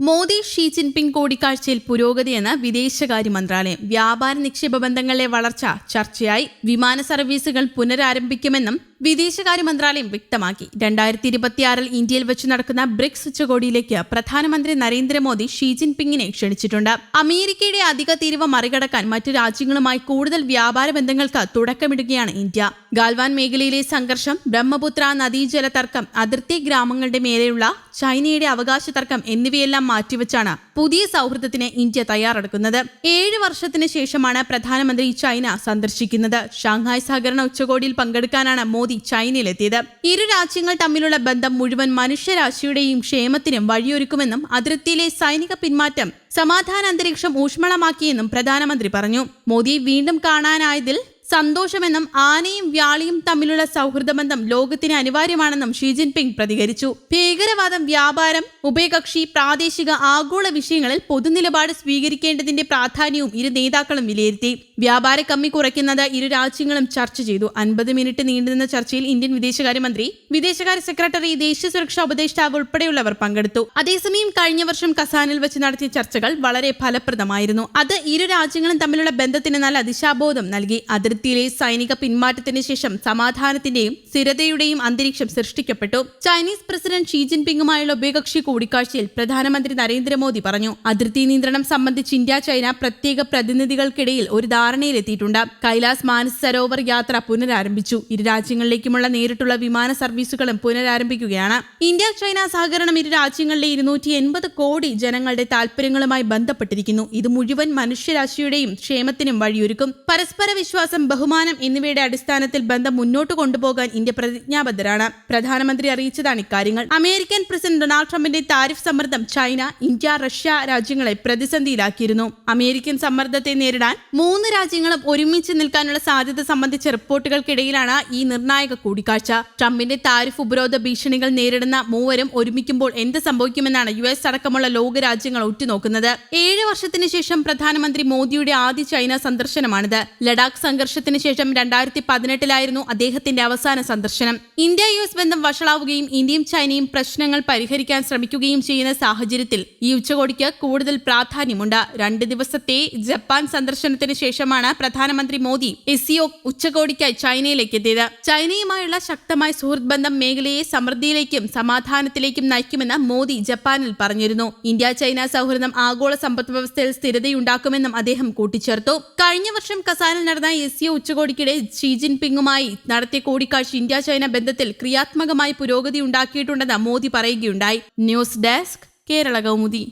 Modi Xi Jinping കൂടിക്കാഴ്ചയിൽ പുരോഗതിയെന്ന് വിദേശകാര്യ മന്ത്രാലയം. വ്യാപാര നിക്ഷേപ ബന്ധങ്ങളിലെ വളർച്ച ചർച്ചയായി. വിമാന സർവീസുകൾ പുനരാരംഭിക്കുമെന്നും വിദേശകാര്യ മന്ത്രാലയം വ്യക്തമാക്കി. രണ്ടായിരത്തി ഇരുപത്തിയാറിൽ ഇന്ത്യയിൽ വെച്ച് നടക്കുന്ന ബ്രിക്സ് ഉച്ചകോടിയിലേക്ക് പ്രധാനമന്ത്രി നരേന്ദ്രമോദി ഷീ ജിൻപിങ്ങിനെ ക്ഷണിച്ചിട്ടുണ്ട്. അമേരിക്കയുടെ അധിക തീരുവ മറികടക്കാൻ മറ്റു രാജ്യങ്ങളുമായി കൂടുതൽ വ്യാപാര ബന്ധങ്ങൾക്ക് തുടക്കമിടുകയാണ് ഇന്ത്യ. ഗാൽവാൻ മേഖലയിലെ സംഘർഷം ബ്രഹ്മപുത്ര നദീജല തർക്കം അതിർത്തി ഗ്രാമങ്ങളുടെ മേലെയുള്ള ചൈനയുടെ അവകാശ തർക്കം എന്നിവയെല്ലാം മാറ്റിവെച്ചാണ് പുതിയ സൗഹൃദത്തിന് ഇന്ത്യ തയ്യാറെടുക്കുന്നത്. ഏഴ് വർഷത്തിന് ശേഷമാണ് പ്രധാനമന്ത്രി ചൈന സന്ദർശിക്കുന്നത്. ഷാങ്ഹായ് സഹകരണ ഉച്ചകോടിയിൽ പങ്കെടുക്കാനാണ് മോദി ചൈനയിലെത്തിയത്. ഇരു രാജ്യങ്ങൾ തമ്മിലുള്ള ബന്ധം മുഴുവൻ മനുഷ്യരാശിയുടെയും ക്ഷേമത്തിനും വഴിയൊരുക്കുമെന്നും അതിർത്തിയിലെ സൈനിക പിന്മാറ്റം സമാധാന അന്തരീക്ഷം ഊഷ്മളമാക്കിയെന്നും പ്രധാനമന്ത്രി പറഞ്ഞു. മോദി വീണ്ടും കാണാനായതിൽ സന്തോഷമെന്നും ആനയും വ്യാളിയും തമ്മിലുള്ള സൗഹൃദബന്ധം ലോകത്തിന് അനിവാര്യമാണെന്നും ഷീ ജിൻപിങ് പ്രതികരിച്ചു. ഭീകരവാദം വ്യാപാരം ഉഭയകക്ഷി പ്രാദേശിക ആഗോള വിഷയങ്ങളിൽ പൊതുനിലപാട് സ്വീകരിക്കേണ്ടതിന്റെ പ്രാധാന്യവും ഇരു നേതാക്കളും വിലയിരുത്തി. വ്യാപാര കമ്മി കുറയ്ക്കുന്നത് ഇരു രാജ്യങ്ങളും ചർച്ച ചെയ്തു. അൻപത് മിനിറ്റ് നീണ്ടുനിന്ന ചർച്ചയിൽ ഇന്ത്യൻ വിദേശകാര്യമന്ത്രി വിദേശകാര്യ സെക്രട്ടറി ദേശീയ സുരക്ഷാ ഉപദേഷ്ടാവ് ഉൾപ്പെടെയുള്ളവർ പങ്കെടുത്തു. അതേസമയം കഴിഞ്ഞ വർഷം കസാനിൽ വെച്ച് നടത്തിയ ചർച്ചകൾ വളരെ ഫലപ്രദമായിരുന്നു. അത് ഇരു രാജ്യങ്ങളും തമ്മിലുള്ള ബന്ധത്തിന് നല്ല ദിശാബോധം നൽകി. അതിർത്തിയിലെ സൈനിക പിന്മാറ്റത്തിന് ശേഷം സമാധാനത്തിന്റെയും സ്ഥിരതയുടെയും അന്തരീക്ഷം സൃഷ്ടിക്കപ്പെട്ടു. ചൈനീസ് പ്രസിഡന്റ് ഷീ ജിൻപിങ്ങുമായുള്ള ഉഭയകക്ഷി കൂടിക്കാഴ്ചയിൽ പ്രധാനമന്ത്രി നരേന്ദ്രമോദി പറഞ്ഞു അതിർത്തി നിയന്ത്രണം സംബന്ധിച്ച് ഇന്ത്യ ചൈന പ്രത്യേക പ്രതിനിധികൾക്കിടയിൽ ഒരു ധാരണയിലെത്തിയിട്ടുണ്ട്. കൈലാസ് മാനസ് സരോവർ യാത്ര പുനരാരംഭിച്ചു. ഇരു രാജ്യങ്ങളിലേക്കുമുള്ള നേരിട്ടുള്ള വിമാന സർവീസുകളും പുനരാരംഭിക്കുകയാണ്. ഇന്ത്യ ചൈന സഹകരണം ഇരു രാജ്യങ്ങളിലെ ഇരുന്നൂറ്റി എൺപത് കോടി ജനങ്ങളുടെ താൽപര്യങ്ങളുമായി ബന്ധപ്പെട്ടിരിക്കുന്നു. ഇത് മുഴുവൻ മനുഷ്യരാശിയുടെയും ക്ഷേമത്തിനും വഴിയൊരുക്കും. പരസ്പര വിശ്വാസം ബഹുമാനം എന്നിവയുടെ അടിസ്ഥാനത്തിൽ ബന്ധം മുന്നോട്ട് കൊണ്ടുപോകാൻ ഇന്ത്യ പ്രതിജ്ഞാബദ്ധരാണ്. പ്രധാനമന്ത്രി അറിയിച്ചതാണ് ഇക്കാര്യങ്ങൾ. അമേരിക്കൻ പ്രസിഡന്റ് ഡൊണാൾഡ് ട്രംപിന്റെ താരിഫ് സമ്മർദ്ദം ചൈന ഇന്ത്യ റഷ്യ രാജ്യങ്ങളെ പ്രതിസന്ധിയിലാക്കിയിരുന്നു. അമേരിക്കൻ സമ്മർദ്ദത്തെ നേരിടാൻ മൂന്ന് രാജ്യങ്ങളും ഒരുമിച്ച് നിൽക്കാനുള്ള സാധ്യത സംബന്ധിച്ച റിപ്പോർട്ടുകൾക്കിടയിലാണ് ഈ നിർണായക കൂടിക്കാഴ്ച. ട്രംപിന്റെ താരിഫ് ഉപരോധ ഭീഷണികൾ നേരിടുന്ന മൂവരും ഒരുമിക്കുമ്പോൾ എന്ത് സംഭവിക്കുമെന്നാണ് യു എസ് അടക്കമുള്ള ലോകരാജ്യങ്ങൾ ഉറ്റുനോക്കുന്നത്. ഏഴ് വർഷത്തിന് ശേഷം പ്രധാനമന്ത്രി മോദിയുടെ ആദ്യ ചൈന സന്ദർശനമാണിത്. ലഡാക്ക് സംഘർഷത്തിന് ശേഷം രണ്ടായിരത്തി പതിനെട്ടിലായിരുന്നു അദ്ദേഹത്തിന്റെ അവസാന സന്ദർശനം. ഇന്ത്യ യു എസ് ബന്ധം വഷളാവുകയും ഇന്ത്യയും ചൈനയും പ്രശ്നങ്ങൾ പരിഹരിക്കാൻ ശ്രമിക്കുകയും ചെയ്യുന്ന സാഹചര്യത്തിൽ ഈ ഉച്ചകോടിക്ക് കൂടുതൽ പ്രാധാന്യമുണ്ട്. രണ്ട് ദിവസത്തെ ജപ്പാൻ സന്ദർശനത്തിന് ശേഷമാണ് പ്രധാനമന്ത്രി മോദി എസിഒ ഉച്ചകോടിക്കായി ചൈനയിലേക്ക് എത്തിയത് ചൈനയുമായുള്ള ശക്തമായ സുഹൃത്ത് ബന്ധം മേഖലയെ സമൃദ്ധിയിലേക്കും സമാധാനത്തിലേക്കും നയിക്കുമെന്ന് മോദി ജപ്പാനിൽ പറഞ്ഞിരുന്നു. ഇന്ത്യ ചൈന സൗഹൃദം ആഗോള സമ്പദ് വ്യവസ്ഥയിൽ സ്ഥിരതയുണ്ടാക്കുമെന്നും അദ്ദേഹം കൂട്ടിച്ചേർത്തു. കഴിഞ്ഞ വർഷം കസാനിൽ നടന്ന എസിഒ ഉച്ചകോടിക്കിടെ ഷീ ജിൻപിങ്ങുമായി നടത്തിയ കൂടിക്കാഴ്ച ഇന്ത്യ ചൈന ബന്ധത്തിൽ ക്രിയാത്മകമായി പുരോഗതി ഉണ്ടാക്കിയിട്ടുണ്ടെന്ന് മോദി പറയുകയുണ്ടായി. News desk Kerala Kaumudi.